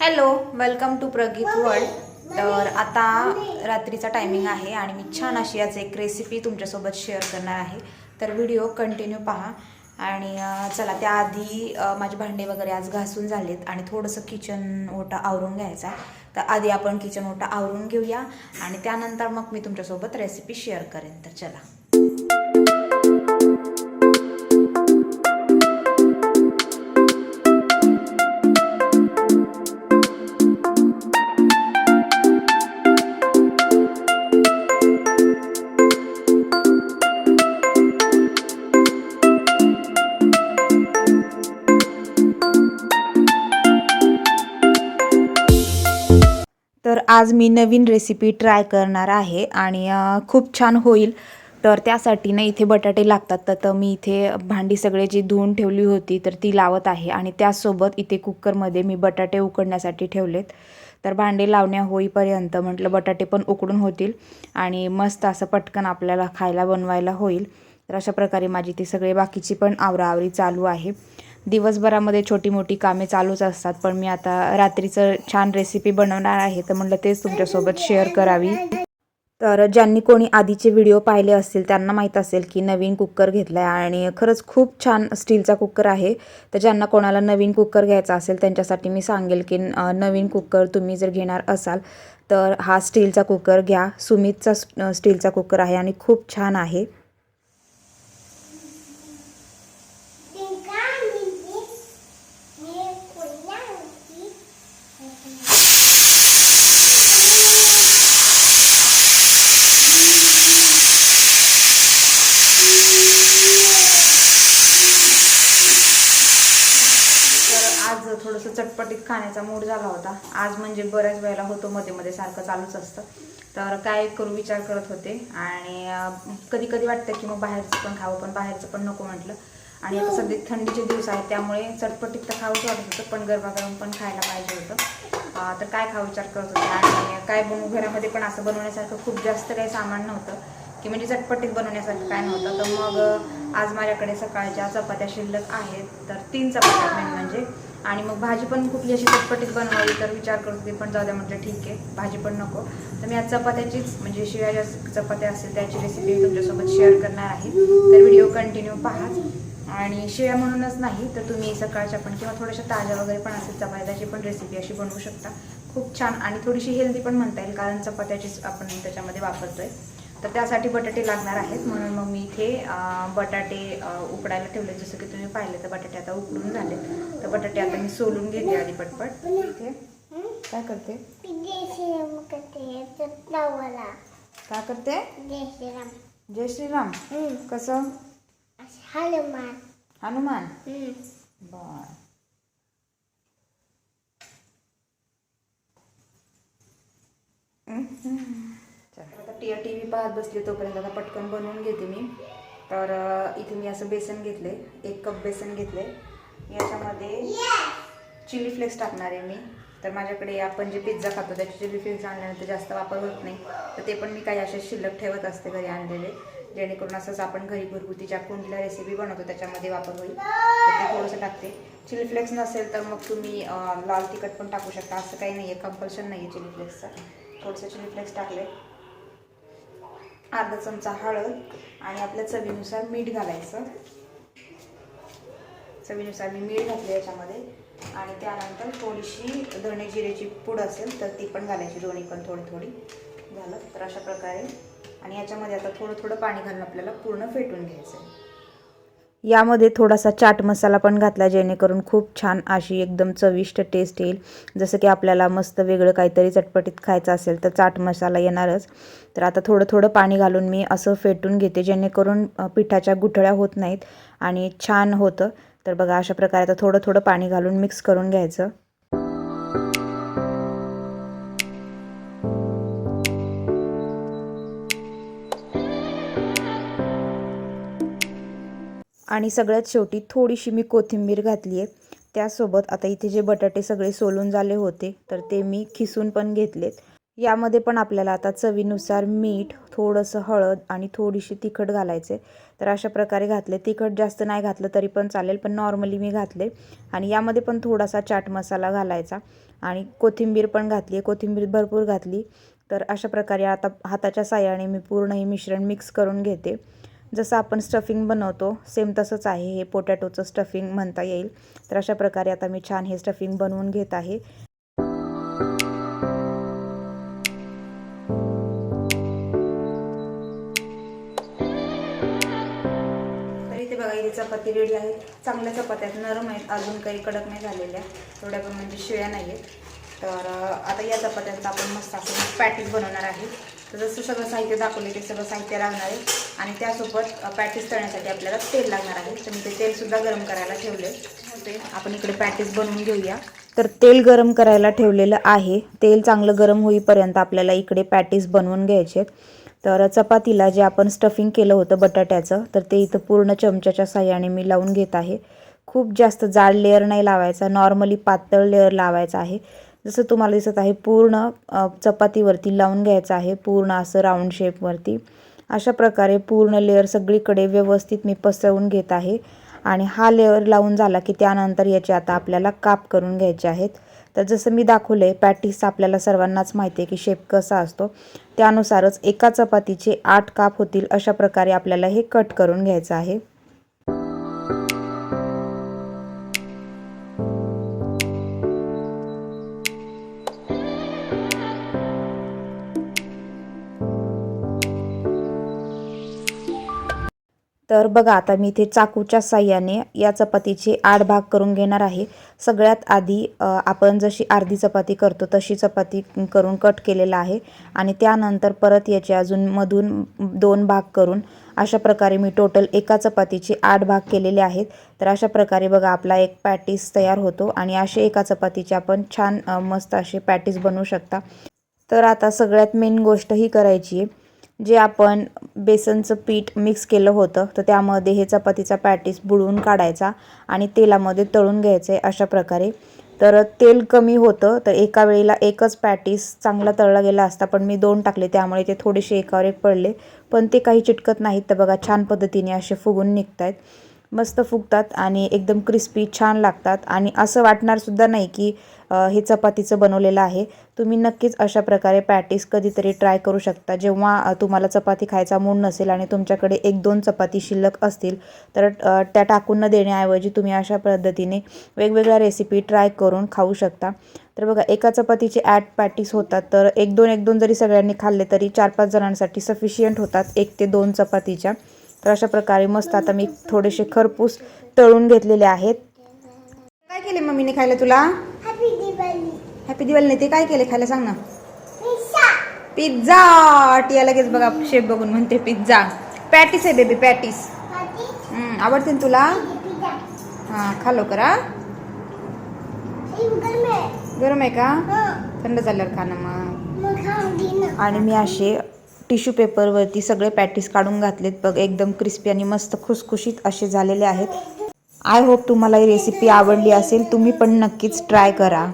Hello welcome to Prageet world तर आता रात्रीचा टायमिंग आहे आणि मी छान अशी आज एक रेसिपी तुमच्यासोबत शेअर करणार आहे. तर व्हिडिओ कंटिन्यू पहा. आणि चला त्याआधी माझे भांडे वगैरे आज घासून झालेत आणि थोडंसं किचन ओटा आवरून घ्यायचा आहे. तर आधी आपण किचन ओटा आवरून घेऊया आणि त्यानंतर मग मी तुमच्यासोबत रेसिपी शेअर करेन. तर चला. आज मी नवीन रेसिपी ट्राय करणार आहे आणि खूप छान होईल. तर त्यासाठी ना इथे बटाटे लागतात. तर तर मी इथे भांडी सगळे जी धुवून ठेवली होती तर ती लावत आहे. आणि त्याचसोबत इथे कुकरमध्ये मी बटाटे उकडण्यासाठी ठेवलेत. तर भांडे लावण्या होईपर्यंत म्हटलं बटाटे पण उकडून होतील आणि मस्त असं पटकन आपल्याला खायला बनवायला होईल. तर अशा प्रकारे माझी ती सगळे बाकीची पण आवराआवरी चालू आहे. दिवसभरामध्ये छोटी मोठी कामे चालूच असतात पण मी आता रात्रीचं छान रेसिपी बनवणार आहे तर म्हटलं तेच तुमच्यासोबत शेअर करावी. तर ज्यांनी कोणी आधीचे व्हिडिओ पाहिले असतील त्यांना माहीत असेल की नवीन कुकर घेतला आहे आणि खरंच खूप छान स्टीलचा कुकर आहे. तर ज्यांना कोणाला नवीन कुकर घ्यायचा असेल त्यांच्यासाठी मी सांगेल की नवीन कुकर तुम्ही जर घेणार असाल तर हा स्टीलचा कुकर घ्या. सुमितचा स्टीलचा कुकर आहे आणि खूप छान आहे तर असं चटपटीत खाण्याचा मूड झाला होता. आज म्हणजे बऱ्याच वेळेला होतो मध्ये मध्ये सारखं चालूच असतं. तर काय करू विचार करत होते आणि कधी कधी वाटतं की मग बाहेरचं पण खावं पण बाहेरचं पण नको म्हटलं. आणि आता सध्या थंडीचे दिवस आहेत त्यामुळे चटपटीत तर खावंच वाटत होतं पण गरमागरम पण खायला पाहिजे होतं. तर काय खाऊ विचार करत होते. आणि काय बनवू घरामध्ये पण असं बनवण्यासारखं खूप जास्त काही सामान नव्हतं की म्हणजे चटपटीत बनवण्यासारखं काय नव्हतं. तर मग आज माझ्याकडे सकाळच्या चपात्या शिल्लक आहेत तर तीन चपात्या मेन म्हणजे. आणि मग भाजी पण कुठली अशी चटपटीत बनवावी तर विचार करत होती पण जाऊ द्या म्हटलं ठीक आहे भाजी पण नको. तर मी आज चपात्याचीच म्हणजे शिवाय ज्या चपात्या असतील त्याची रेसिपी तुमच्यासोबत शेअर करणार आहे. तर व्हिडिओ कंटिन्यू पहा. आणि शिळ्या म्हणूनच नाही तर तुम्ही सकाळच्या पण किंवा थोड्याशा ताज्या वगैरे पण असेल चपात्याची पण रेसिपी अशी बनवू शकता. खूप छान आणि थोडीशी हेल्दी पण म्हणता येईल कारण चपात्याचीच आपण त्याच्यामध्ये वापरतोय. तर त्यासाठी बटाटे लागणार आहेत. म्हणून मग मी इथे बटाटे उकडायला ठेवले. जसं की तुम्ही पाहिले तर बटाटे आता उकडून झाले. तर बटाटे आता मी सोलून घेते आधी पटपट. इथे. काय करते? काय करते? जय श्रीराम कसं? हनुमान. हनुमान? बर. आता टी टी व्ही पाहत बसली तोपर्यंत आता पटकन बनवून घेते मी. तर इथे मी असं बेसन घेतले एक कप बेसन घेतले. याच्यामध्ये चिली फ्लेक्स टाकणार आहे मी. तर माझ्याकडे आपण जे पिझ्झा खातो त्याचे चिली फ्लेक्स आणल्यानंतर जास्त वापर होत नाही. तर ते पण मी काही असे शिल्लक ठेवत असते घरी आणलेले जेणेकरून असंच आपण घरी घरगुती ज्या कोणत्या रेसिपी बनवतो त्याच्यामध्ये वापर होईल. तर ते थोडंसं टाकते. चिली फ्लेक्स नसेल तर मग तुम्ही लाल तिखट पण टाकू शकता. असं काही नाही आहे कंपल्शन नाही आहे चिली फ्लेक्सचं. थोडंसं चिली फ्लेक्स टाकले. अर्धा चमचा हळद आणि आपल्या चवीनुसार मीठ घालायचं. चवीनुसार मी मीठ घातले याच्यामध्ये. आणि त्यानंतर थोडीशी धणे जिरेची पूड असेल तर ती पण घालायची दोन्ही पण थोडी थोडी झालं तर अशा प्रकारे. आणि याच्यामध्ये आता थोडं थोडं पाणी घालून आपल्याला पूर्ण फेटून घ्यायचं आहे यामध्ये थोडासा चाट मसाला पण घातला जेणेकरून खूप छान अशी एकदम चविष्ट टेस्ट येईल. जसं की आपल्याला मस्त वेगळं काहीतरी चटपटीत खायचं असेल तर चाट मसाला येणारच. तर आता थोडं थोडं पाणी घालून मी असं फेटून घेते जेणेकरून पिठाच्या गुठळ्या होत नाहीत आणि छान होतं. तर बघा अशा प्रकारे आता थोडं थोडं पाणी घालून मिक्स करून घ्यायचं. आणि सगळ्यात शेवटी थोडीशी मी कोथिंबीर घातली आहे. त्यासोबत आता इथे जे बटाटे सगळे सोलून झाले होते तर ते मी खिसून पण घेतलेत. यामध्ये पण आपल्याला आता चवीनुसार मीठ थोडंसं हळद आणि थोडीशी तिखट घालायचे तर अशा प्रकारे घातले. तिखट जास्त नाही घातलं तरी पण चालेल पण नॉर्मली मी घातले. आणि यामध्ये पण थोडासा चाट मसाला घालायचा. आणि कोथिंबीर पण घातली आहे. कोथिंबीर भरपूर घातली. तर अशा प्रकारे आता हाताच्या साह्याने मी पूर्ण हे मिश्रण मिक्स करून घेते. जसं आपण स्टफिंग बनवतो सेम तसंच आहे. हे पोटॅटोचं स्टफिंग म्हणता येईल. तर अशा प्रकारे आता मी छान हे स्टफिंग बनवून घेत आहे. बघा चपाती रेडी आहे. चांगल्या चपात्या आहेत नरम आहेत. अजून काही कडक नाही झालेल्या. थोड्या पण म्हणजे शिळ्या नाही आहेत तर आता या चपात्यांचा आपण मस्त असं पॅटीस बनवणार आहे. तर जसं सगळं साहित्य दाखवले ते सगळं साहित्य लागणार आहे. आणि त्यासोबत पॅटीस तळण्यासाठी आपल्याला तेल लागणार आहे. तर मी ते तेलसुद्धा गरम करायला ठेवले ते आपण इकडे पॅटीस बनवून घेऊया. तर तेल गरम करायला ठेवलेलं आहे. तेल चांगलं गरम होईपर्यंत आपल्याला इकडे पॅटीस बनवून घ्यायचे. तर चपातीला जे आपण स्टफिंग केलं होतं बटाट्याचं तर ते इथं पूर्ण चमच्याच्या साह्याने मी लावून घेत आहे. खूप जास्त जाड लेअर नाही लावायचा. नॉर्मली पातळ लेअर लावायचा आहे. जसं तुम्हाला दिसत आहे पूर्ण चपातीवरती लावून घ्यायचं आहे पूर्ण असं राऊंड शेपवरती अशा प्रकारे पूर्ण लेअर सगळीकडे व्यवस्थित मी पसरवून घेत आहे. आणि हा लेअर लावून झाला की त्यानंतर याचे आता आपल्याला काप करून घ्यायचे आहेत. तर जसं मी दाखवलं आहे पॅटीस आपल्याला सर्वांनाच माहिती आहे की शेप कसा असतो. त्यानुसारच एका चपातीचे आठ काप होतील अशा प्रकारे आपल्याला हे कट करून घ्यायचं आहे. तर बघा आता मी इथे चाकूच्या साह्याने या चपातीचे आठ भाग करून घेणार आहे. सगळ्यात आधी आपण जशी अर्धी चपाती करतो तशी चपाती करून कट केलेला आहे. आणि त्यानंतर परत याचे अजून मधून दोन भाग करून अशा प्रकारे मी टोटल एका चपातीचे आठ भाग केलेले आहेत. तर अशा प्रकारे बघा आपला एक पॅटीस तयार होतो. आणि असे एका चपातीचे आपण छान मस्त असे पॅटीस बनवू शकता. तर आता सगळ्यात मेन गोष्ट ही करायची आहे. जे आपण बेसनचं पीठ मिक्स केलं होतं तर त्यामध्ये हे चपातीचा पॅटीस बुडवून काढायचा आणि तेलामध्ये तळून घ्यायचं आहे अशा प्रकारे. तर तेल कमी होतं तर एका वेळेला एकच पॅटीस चांगला तळला गेला असता पण मी दोन टाकले त्यामुळे ते थोडेसे एकावर एक पडले. पण ते काही चिटकत नाहीत तर बघा छान पद्धतीने असे फुगून निघत आहेत मस्त फुगतात आणि एकदम क्रिस्पी छान लागतात. आणि असं वाटणारसुद्धा नाही की हे चपातीचं बनवलेलं आहे. तुम्ही नक्कीच अशा प्रकारे पॅटीस कधीतरी ट्राय करू शकता. जेव्हा तुम्हाला चपाती खायचा मूड नसेल आणि तुमच्याकडे एक दोन चपाती शिल्लक असतील तर त्या टाकून न देण्याऐवजी तुम्ही अशा पद्धतीने वेगवेगळ्या रेसिपी ट्राय करून खाऊ शकता. तर बघा एका चपातीचे ॲट पॅटीस होतात तर एक दोन एक दोन जरी सगळ्यांनी खाल्ले तरी चार पाच जणांसाठी सफिशियंट होतात एक ते दोन चपातीच्या. तर अशा प्रकारे मस्त आता मी थोडेसे खरपूस तळून घेतलेले आहेत. काय केले मम्मीने खायला तुला? हॅपी दिवाळी हॅपी दिवाळी नाही ते काय केले खायला सांग ना. पिझ्झा टिया लगेच बघा शेप बघून म्हणते पिझ्झा पॅटीस आहे बेबी पॅटीस आवडते ना तुला? पिझ्झा हां खा लवकर हा. हे गरम आहे. गरम आहे का? हं, थंड झाल्यावर खा ना मग. आणि मी असे टिश्यू पेपरवरती सगळे पॅटीस काढून घातलेत बघ एकदम क्रिस्पी आणि मस्त खुसखुशीत असे झालेले आहेत. आय होप तुम्हाला ही रेसिपी आवडली असेल तुम्ही पण नक्कीच ट्राय करा.